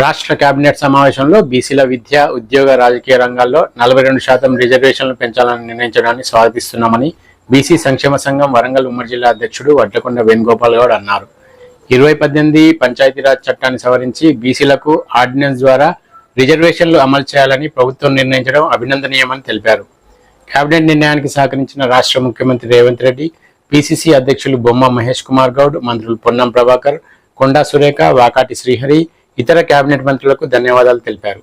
రాష్ట్ర కేబినెట్ సమావేశంలో బీసీల విద్య ఉద్యోగ రాజకీయ రంగాల్లో నలభై రెండు శాతం రిజర్వేషన్లు పెంచాలని నిర్ణయించడాన్ని స్వాగతిస్తున్నామని బీసీ సంక్షేమ సంఘం వరంగల్ ఉమ్మడి జిల్లా అధ్యక్షుడు వడ్లకొండ వేణుగోపాల్ గౌడ్ అన్నారు. ఇరవై పద్దెనిమిది పంచాయతీరాజ్ చట్టాన్ని సవరించి బీసీలకు ఆర్డినెన్స్ ద్వారా రిజర్వేషన్లు అమలు చేయాలని ప్రభుత్వం నిర్ణయించడం అభినందనీయమని తెలిపారు. కేబినెట్ నిర్ణయానికి సహకరించిన రాష్ట్ర ముఖ్యమంత్రి రేవంత్ రెడ్డి పిసిసి అధ్యక్షులు బొమ్మ మహేష్ కుమార్ గౌడ్ మంత్రులు పొన్నం ప్రభాకర్ కొండా సురేఖ వాకాటి శ్రీహరి ఇతర కేబినెట్ మంత్రులకు ధన్యవాదాలు తెలిపారు.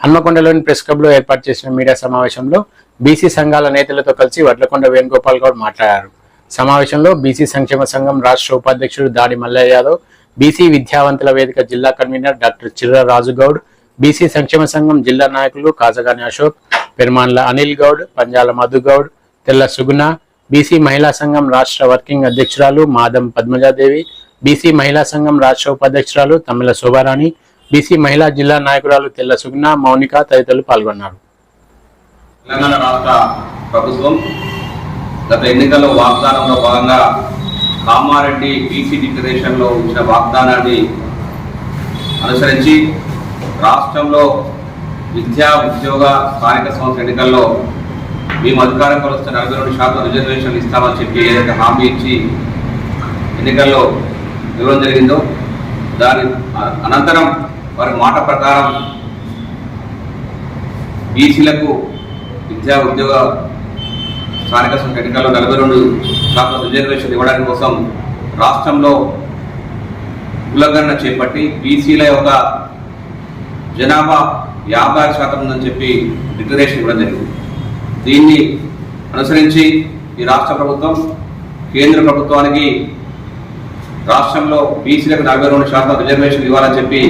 హన్మకొండలోని ప్రెస్ క్లబ్లో ఏర్పాటు చేసిన మీడియా సమావేశంలో బీసీ సంఘాల నేతలతో కలిసి వడ్లకొండ వేణుగోపాల్ గౌడ్ మాట్లాడారు. సమావేశంలో బీసీ సంక్షేమ సంఘం రాష్ట్ర ఉపాధ్యక్షుడు దాడి మల్లయ్య యాదవ్ బీసీ విద్యావంతుల వేదిక జిల్లా convener doctor Chirra Raju Goud BC సంక్షేమ సంఘం జిల్లా నాయకులు కాజగాని అశోక్ పెరుమాన్ల అనిల్ గౌడ్ పంజాల మధుగౌడ్ తెల్ల సుగుణ బీసీ మహిళా సంఘం రాష్ట్ర వర్కింగ్ అధ్యక్షురాలు మాదం పద్మజాదేవి బీసీ మహిళా సంఘం రాష్ట్ర ఉపాధ్యక్షురాలు తమిళ శోభారాణి బీసీ మహిళా జిల్లా నాయకురాలు తెల్ల సుగ్న మౌనిక తదితరులు పాల్గొన్నారు. తెలంగాణ రాష్ట్ర ప్రభుత్వం గత ఎన్నికల్లో వాగ్దానంలో భాగంగా కామారెడ్డి బీసీ డిక్లరేషన్లో ఇచ్చిన వాగ్దానాన్ని అనుసరించి రాష్ట్రంలో విద్యా ఉద్యోగ స్థానిక సంస్థ ఎన్నికల్లో మేము అధికారంలో వస్తే నలభై రెండు శాతం రిజర్వేషన్లు ఇస్తామని చెప్పి ఏదైతే హామీ ఇచ్చి ఎన్నికల్లో ఇవ్వడం జరిగిందో దాని అనంతరం వారి మాట ప్రకారం బీసీలకు విద్యా ఉద్యోగ స్థానిక సంస్థ ఎన్నికల్లో నలభై రెండు శాతం రిజర్వేషన్ ఇవ్వడానికి కోసం రాష్ట్రంలో కులగణన చేపట్టి బీసీల యొక్క జనాభా యాభై ఆరు శాతం ఉందని చెప్పి డిక్లరేషన్ ఇవ్వడం జరిగింది. దీన్ని అనుసరించి ఈ రాష్ట్ర ప్రభుత్వం కేంద్ర ప్రభుత్వానికి రాష్ట్రంలో బీసీలకు నలభై రెండు శాతం రిజర్వేషన్ ఇవ్వాలని చెప్పి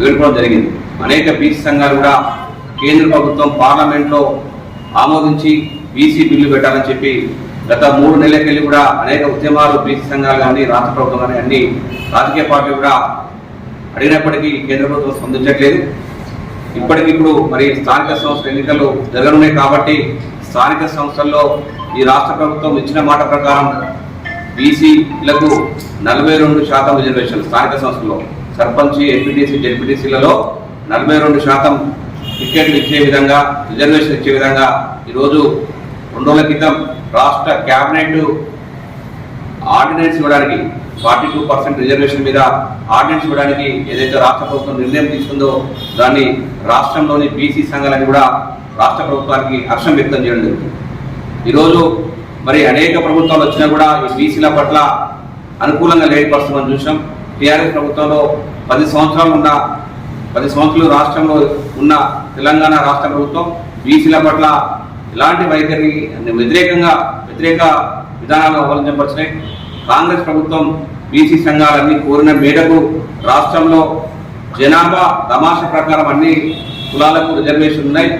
వేడుకోవడం జరిగింది. అనేక బీసీ సంఘాలు కూడా కేంద్ర ప్రభుత్వం పార్లమెంట్లో ఆమోదించి బీసీ బిల్లు పెట్టాలని చెప్పి గత మూడు నెలలకెళ్ళి కూడా అనేక ఉద్యమాలు బీసీ సంఘాలు కానీ రాష్ట్ర ప్రభుత్వం కానీ అన్ని రాజకీయ పార్టీలు కూడా అడిగినప్పటికీ కేంద్ర ప్రభుత్వం స్పందించట్లేదు. ఇప్పటికిప్పుడు మరి స్థానిక సంస్థల ఎన్నికలు జరగనున్నాయి కాబట్టి స్థానిక సంస్థల్లో ఈ రాష్ట్ర ప్రభుత్వం ఇచ్చిన మాట ప్రకారం బీసీలకు నలభై రెండు శాతం రిజర్వేషన్ స్థానిక సంస్థలో సర్పంచ్ ఎంపీటీసీ జెడ్పీటీసీలలో నలభై రెండు శాతం టికెట్లు ఇచ్చే విధంగా రిజర్వేషన్ ఇచ్చే విధంగా ఈరోజు రెండు రోజుల క్రితం రాష్ట్ర క్యాబినెట్ ఆర్డినెన్స్ ఇవ్వడానికి ఫార్టీ టూ పర్సెంట్ రిజర్వేషన్ మీద ఆర్డినెన్స్ ఇవ్వడానికి ఏదైతే రాష్ట్ర ప్రభుత్వం నిర్ణయం తీసుకుందో దాన్ని రాష్ట్రంలోని బీసీ సంఘాలని కూడా రాష్ట్ర ప్రభుత్వానికి హర్షం వ్యక్తం చేయడం జరుగుతుంది. ఈరోజు మరి అనేక ప్రభుత్వాలు వచ్చినా కూడా ఈ బీసీల పట్ల అనుకూలంగా లేని పరిస్థితి చూసాం టీఆర్ఎస్ ప్రభుత్వంలో పది సంవత్సరాలు ఉన్న పది సంవత్సరాలు రాష్ట్రంలో ఉన్న తెలంగాణ రాష్ట్ర ప్రభుత్వం బీసీల పట్ల ఎలాంటి వైఖరిని వ్యతిరేకంగా వ్యతిరేక విధానాలు అవలంబించబడుతున్నాయి కాంగ్రెస్ ప్రభుత్వం బీసీ సంఘాలన్నీ కోరిన మేరకు రాష్ట్రంలో జనాభా తమాష ప్రకారం అన్ని కులాలకు రిజర్వేషన్ ఉన్నాయి.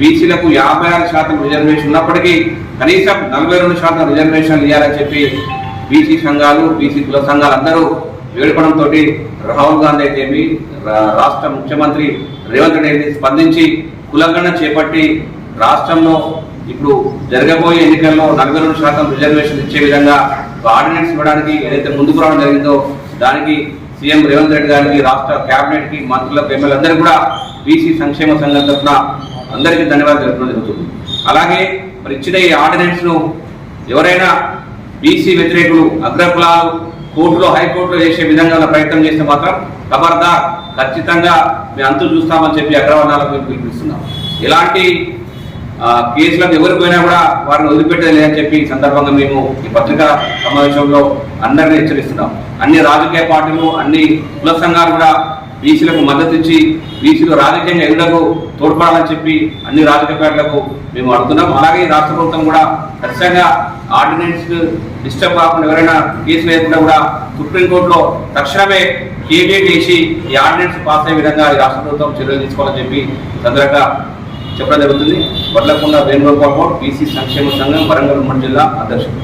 బీసీలకు యాభై ఆరు శాతం రిజర్వేషన్ ఉన్నప్పటికీ కనీసం నలభై రెండు శాతం రిజర్వేషన్ ఇవ్వాలని చెప్పి బీసీ సంఘాలు బీసీ కుల సంఘాలు అందరూ వేడుకోవడంతో రాహుల్ గాంధీ అయితేమి రాష్ట్ర ముఖ్యమంత్రి రేవంత్ రెడ్డి అయితే స్పందించి కులగణ చేపట్టి రాష్ట్రంలో ఇప్పుడు జరగబోయే ఎన్నికల్లో నలభై రెండు శాతం రిజర్వేషన్ ఇచ్చే విధంగా ఆర్డినెన్స్ ఇవ్వడానికి ఏదైతే ముందుకు రావడం జరిగిందో దానికి సీఎం రేవంత్ రెడ్డి గారికి రాష్ట్ర కేబినెట్కి మంత్రులకు ఎమ్మెల్యేలందరూ కూడా బీసీ సంక్షేమ సంఘం తరఫున అందరికీ ధన్యవాదాలు తెలపడం జరుగుతుంది. అలాగే మరి ఇచ్చిన ఈ ఆర్డినెన్స్ను ఎవరైనా బీసీ వ్యతిరేకులు అగ్రకులాలు కోర్టులో హైకోర్టులో చేసే విధంగా ప్రయత్నం చేస్తే మాత్రం ఖబర్దా ఖచ్చితంగా మేము అంతు చూస్తామని చెప్పి అగ్రవర్ణాలకు పిలిపిస్తున్నాం. ఎలాంటి ఆ, కేసులకు పోయినా కూడా వారిని వదిలిపెట్టలేదని చెప్పి ఈ సందర్భంగా మేము ఈ పత్రికా సమావేశంలో అందరినీ హెచ్చరిస్తున్నాం. అన్ని రాజకీయ పార్టీలు అన్ని కుల సంఘాలు కూడా బీసీలకు మద్దతు ఇచ్చి బీసీలు రాజకీయంగా ఎదులకు తోడ్పడాలని చెప్పి అన్ని రాజకీయ పార్టీలకు మేము అడుగుతున్నాం. అలాగే ఈ రాష్ట్ర ప్రభుత్వం కూడా ఖచ్చితంగా ఆర్డినెన్స్ డిస్టర్బ్ కాకుండా ఎవరైనా కేసులు లేకుండా కూడా సుప్రీంకోర్టులో తక్షణమే కేబినెట్ వేసి ఈ ఆర్డినెన్స్ పాస్ అయ్యే విధంగా ఈ రాష్ట్ర ప్రభుత్వం చర్యలు తీసుకోవాలని చెప్పి సందర్భంగా చెప్పడం జరుగుతుంది. వడ్లకొండ వేణుగోపాల్ బీసీ సంక్షేమ సంఘం వరంగల్ ఉమ్మడి జిల్లా అధ్యక్షుడు.